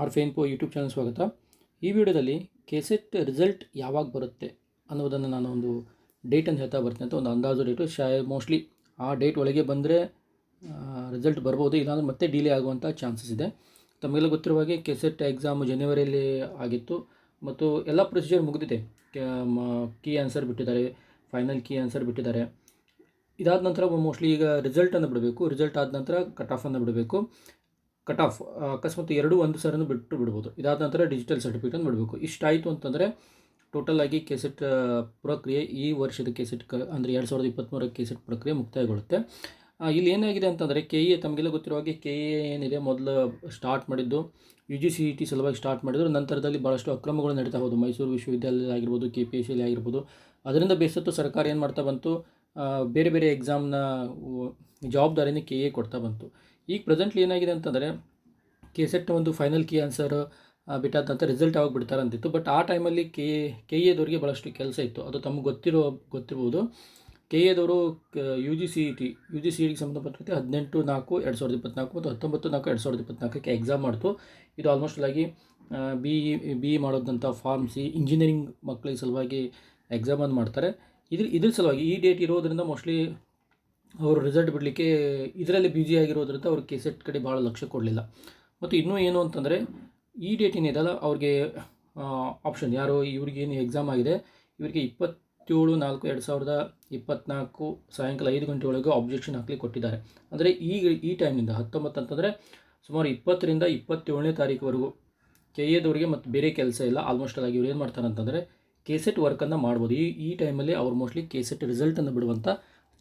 R ಫೇನ್ಪೋ YouTube channel ಸ್ವಾಗತ. ಈ ವಿಡಿಯೋದಲ್ಲಿ ಕೆಸೆಟ್ ರಿಸಲ್ಟ್ ಯಾವಾಗ ಬರುತ್ತೆ ಅನ್ನೋದನ್ನು ನಾನು ಒಂದು ಅಂತ ಹೇಳ್ತಾ ಬರ್ತೀನಿ ಅಂತ ಒಂದು ಅಂದಾಜು ಡೇಟು ಶಾ ಮೋಸ್ಟ್ಲಿ ಆ ಡೇಟ್ ಒಳಗೆ ಬಂದರೆ ರಿಸಲ್ಟ್ ಬರ್ಬೋದು, ಇಲ್ಲಾಂದ್ರೆ ಮತ್ತೆ ಡಿಲೇ ಆಗುವಂಥ ಚಾನ್ಸಸ್ ಇದೆ. ತಮಗೆಲ್ಲ ಗೊತ್ತಿರುವ ಹಾಗೆ ಕೆಸೆಟ್ ಎಕ್ಸಾಮು ಜನವರಿಯಲ್ಲಿ ಆಗಿತ್ತು. ಮತ್ತು ಎಲ್ಲ ಪ್ರೊಸೀಜರ್ ಮುಗಿದಿದೆ. ಕೀ ಆನ್ಸರ್ ಬಿಟ್ಟಿದ್ದಾರೆ ಫೈನಲ್ ಕೀ ಆನ್ಸರ್ ಬಿಟ್ಟಿದ್ದಾರೆ. ಇದಾದ ನಂತರ ಮೋಸ್ಟ್ಲಿ ಈಗ ರಿಸಲ್ಟನ್ನು ಬಿಡಬೇಕು. ರಿಸಲ್ಟ್ ಆದ ನಂತರ ಕಟ್ ಆಫನ್ನು ಬಿಡಬೇಕು. ಕಟ್ ಆಫ್ ಅಕಸ್ಮಾತ್ ಎರಡು ಒಂದು ಸರನ್ನು ಬಿಟ್ಟು ಬಿಡ್ಬೋದು. ಇದಾದ ನಂತರ ಡಿಜಿಟಲ್ ಸರ್ಟಿಫಿಕೇಟನ್ನು ಬಿಡಬೇಕು. ಇಷ್ಟಾಯಿತು ಅಂತಂದರೆ ಟೋಟಲ್ ಆಗಿ ಕೆಸೆಟ್ ಪ್ರಕ್ರಿಯೆ ಈ ವರ್ಷದ ಕೆಸೆಟ್ ಕ, ಅಂದರೆ ಎರಡು ಸಾವಿರದ ಇಪ್ಪತ್ತ್ಮೂರರ ಕೆಸೆಟ್ ಪ್ರಕ್ರಿಯೆ ಮುಕ್ತಾಯಗೊಳ್ಳುತ್ತೆ. ಇಲ್ಲಿ ಏನಾಗಿದೆ ಅಂತಂದರೆ ಕೆ ಎ ತಮಗೆಲ್ಲ ಗೊತ್ತಿರೋ ಹಾಗೆ ಕೆ ಎ ಏನಿದೆ, ಮೊದಲು ಸ್ಟಾರ್ಟ್ ಮಾಡಿದ್ದು U G C E T ಸಲುವಾಗಿ ಸ್ಟಾರ್ಟ್ ಮಾಡಿದ್ರು, ನಂತರದಲ್ಲಿ ಭಾಳಷ್ಟು ಅಕ್ರಮಗಳು ನಡೀತಾ ಹೋದು. ಮೈಸೂರು ವಿಶ್ವವಿದ್ಯಾಲಯ ಆಗಿರ್ಬೋದು ಕೆ ಪಿ ಎಸ್ ಸಿ ಆಗಿರ್ಬೋದು. ಅದರಿಂದ ಬೇಸತ್ತು ಸರ್ಕಾರ ಏನು ಮಾಡ್ತಾ ಬಂತು? ಬೇರೆ ಬೇರೆ ಎಕ್ಸಾಮ್ನ ಜವಾಬ್ದಾರಿನೇ ಕೆ ಎ ಕೊಡ್ತಾ ಬಂತು. ಈಗ ಪ್ರೆಸೆಂಟ್ಲಿ ಏನಾಗಿದೆ ಅಂತಂದರೆ ಕೆ ಸೆಟ್ ಒಂದು ಫೈನಲ್ ಕೀ ಆನ್ಸರ್ ಬಿಟ್ಟಾದಂಥ ರಿಸಲ್ಟ್ ಯಾವಾಗ ಬಿಡ್ತಾರೆ ಅಂತಿತ್ತು ಬಟ್ ಆ ಟೈಮಲ್ಲಿ ಕೆ ಕೆ ಎದವರಿಗೆ ಭಾಳಷ್ಟು ಕೆಲಸ ಇತ್ತು. ಅದು ತಮಗೆ ಗೊತ್ತಿರೋ, ಗೊತ್ತಿರ್ಬೋದು. K ಎದವರು U G C E T U G C ಇಟಿಗೆ ಸಂಬಂಧಪಟ್ಟಂತೆ ಹದಿನೆಂಟು ನಾಲ್ಕು, ಎರಡು ಸಾವಿರದ ಇಪ್ಪತ್ನಾಲ್ಕು ಮತ್ತು ಹತ್ತೊಂಬತ್ತು ನಾಲ್ಕು, ಎರಡು ಸಾವಿರದ ಇಪ್ಪತ್ನಾಲ್ಕಕ್ಕೆ ಎಕ್ಸಾಮ್ ಮಾಡ್ತು. ಇದು ಆಲ್ಮೋಸ್ಟ್ ಆಗಿ ಬಿ ಇ ಬಿ ಇ ಮಾಡೋದಂಥ ಫಾರ್ಮಸಿ ಇಂಜಿನಿಯರಿಂಗ್ ಮಕ್ಕಳಿಗೆ ಸಲುವಾಗಿ ಎಕ್ಸಾಮನ್ನು ಮಾಡ್ತಾರೆ. ಇದ್ರ ಇದ್ರ ಸಲುವಾಗಿ ಈ ಡೇಟ್ ಇರೋದರಿಂದ ಮೋಸ್ಟ್ಲಿ ಅವರು ರಿಸಲ್ಟ್ ಬಿಡಲಿಕ್ಕೆ ಇದರಲ್ಲಿ ಬ್ಯುಸಿ ಆಗಿರೋದ್ರಿಂದ ಅವ್ರು ಕೆಸೆಟ್ ಕಡೆ ಭಾಳ ಲಕ್ಷ್ಯ ಕೊಡಲಿಲ್ಲ. ಮತ್ತು ಇನ್ನೂ ಏನು ಅಂತಂದರೆ, ಈ ಡೇಟ್ ಏನಿದೆಯಲ್ಲ ಅವ್ರಿಗೆ ಆಪ್ಷನ್ ಯಾರು ಇವ್ರಿಗೆ ಏನು ಎಕ್ಸಾಮ್ ಆಗಿದೆ, ಇವರಿಗೆ ಇಪ್ಪತ್ತೇಳು ನಾಲ್ಕು ಎರಡು ಸಾವಿರದ ಇಪ್ಪತ್ನಾಲ್ಕು ಸಾಯಂಕಾಲ ಐದು ಗಂಟೆ ಒಳಗೆ ಆಬ್ಜೆಕ್ಷನ್ ಹಾಕಲಿ ಕೊಟ್ಟಿದ್ದಾರೆ. ಅಂದರೆ ಈಗ ಈ ಟೈಮ್ನಿಂದ ಹತ್ತೊಂಬತ್ತು ಅಂತಂದರೆ ಸುಮಾರು ಇಪ್ಪತ್ತರಿಂದ ಇಪ್ಪತ್ತೇಳನೇ ತಾರೀಕುವರೆಗೂ ಕೆ ಎದವರಿಗೆ ಮತ್ತು ಬೇರೆ ಕೆಲಸ ಇಲ್ಲ ಆಲ್ಮೋಸ್ಟ್ ಆಗಿ ಇವ್ರು ಏನು ಮಾಡ್ತಾರೆ ಅಂತಂದರೆ ಕೆಸೆಟ್ ವರ್ಕನ್ನು ಮಾಡ್ಬೋದು. ಈ ಈ ಟೈಮಲ್ಲಿ ಅವ್ರು ಮೋಸ್ಟ್ಲಿ ಕೆಸೆಟ್ ರಿಸಲ್ಟನ್ನು ಬಿಡುವಂಥ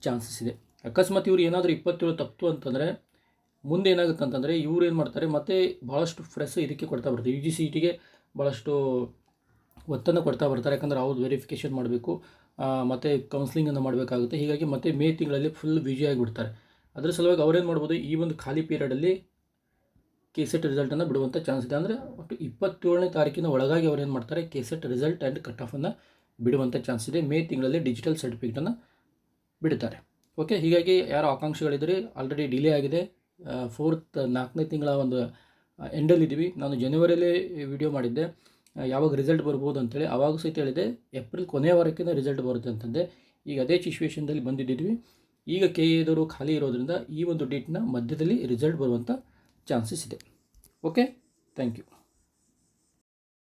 ಚಾನ್ಸಸ್ ಇದೆ. ಅಕಸ್ಮಾತ್ ಇವ್ರು ಏನಾದರೂ ಇಪ್ಪತ್ತೇಳು ತಪ್ಪು ಅಂತಂದರೆ, ಮುಂದೆ ಏನಾಗುತ್ತೆ ಅಂತಂದರೆ ಇವ್ರು ಏನು ಮಾಡ್ತಾರೆ, ಮತ್ತೆ ಭಾಳಷ್ಟು ಫ್ರೆಸ್ ಇದಕ್ಕೆ ಕೊಡ್ತಾ ಬರ್ತಾರೆ. ಯು ಜಿ ಸಿ ಟಿಗೆ ಭಾಳಷ್ಟು ಒತ್ತನ್ನು ಕೊಡ್ತಾ ಬರ್ತಾರೆ. ಯಾಕಂದರೆ ಅವ್ರು ವೆರಿಫಿಕೇಷನ್ ಮಾಡಬೇಕು ಮತ್ತು ಕೌನ್ಸಿಲಿಂಗನ್ನು ಮಾಡಬೇಕಾಗುತ್ತೆ. ಹೀಗಾಗಿ ಮತ್ತೆ ಮೇ ತಿಂಗಳಲ್ಲಿ ಫುಲ್ ಬ್ಯುಸಿ ಆಗಿಬಿಡ್ತಾರೆ. ಅದರ ಸಲುವಾಗಿ ಅವ್ರೇನು ಮಾಡ್ಬೋದು, ಈ ಒಂದು ಖಾಲಿ ಪೀರಿಯಡಲ್ಲಿ ಕೆಸೆಟ್ ರಿಸಲ್ಟನ್ನು ಬಿಡುವಂಥ ಚಾನ್ಸ್ ಇದೆ. ಅಂದರೆ ಒಟ್ಟು ಇಪ್ಪತ್ತೇಳನೇ ತಾರೀಕಿನ ಒಳಗಾಗಿ ಅವ್ರು ಏನು ಮಾಡ್ತಾರೆ K SET result and cut ಆಫನ್ನು ಬಿಡುವಂಥ ಚಾನ್ಸ್ ಇದೆ. ಮೇ ತಿಂಗಳಲ್ಲಿ ಡಿಜಿಟಲ್ ಸರ್ಟಿಫಿಕೇಟನ್ನು ಬಿಡ್ತಾರೆ. ಓಕೆ ಹೀಗಾಗಿ ಯಾರು ಆಕಾಂಕ್ಷಿಗಳಿದ್ದರೆ ಆಲ್ರೆಡಿ ಡಿಲೇ ಆಗಿದೆ. ಫೋರ್ತ್ ನಾಲ್ಕನೇ ತಿಂಗಳ ಒಂದು ಎಂಡಲ್ಲಿದ್ದೀವಿ ನಾನು ಜನವರಿಯಲ್ಲಿ ವಿಡಿಯೋ ಮಾಡಿದ್ದೆ. ಯಾವಾಗ ರಿಸಲ್ಟ್ ಬರ್ಬೋದು ಅಂತೇಳಿ ಆವಾಗ ಸಹಿತ ಹೇಳಿದೆ. ಏಪ್ರಿಲ್ ಕೊನೆಯ ವಾರಕ್ಕಿಂತ ರಿಸಲ್ಟ್ ಬರುತ್ತೆ ಅಂತಂದೆ. ಈಗ ಅದೇ ಸಿಚುವೇಷನ್ದಲ್ಲಿ ಬಂದಿದ್ದೀವಿ. ಈಗ ಕೆ ಎದವರು ಖಾಲಿ ಇರೋದ್ರಿಂದ ಈ ಒಂದು ಡೇಟ್ನ ಮಧ್ಯದಲ್ಲಿ ರಿಸಲ್ಟ್ ಬರುವಂಥ ಚಾನ್ಸಸ್ ಇದೆ. Okay thank you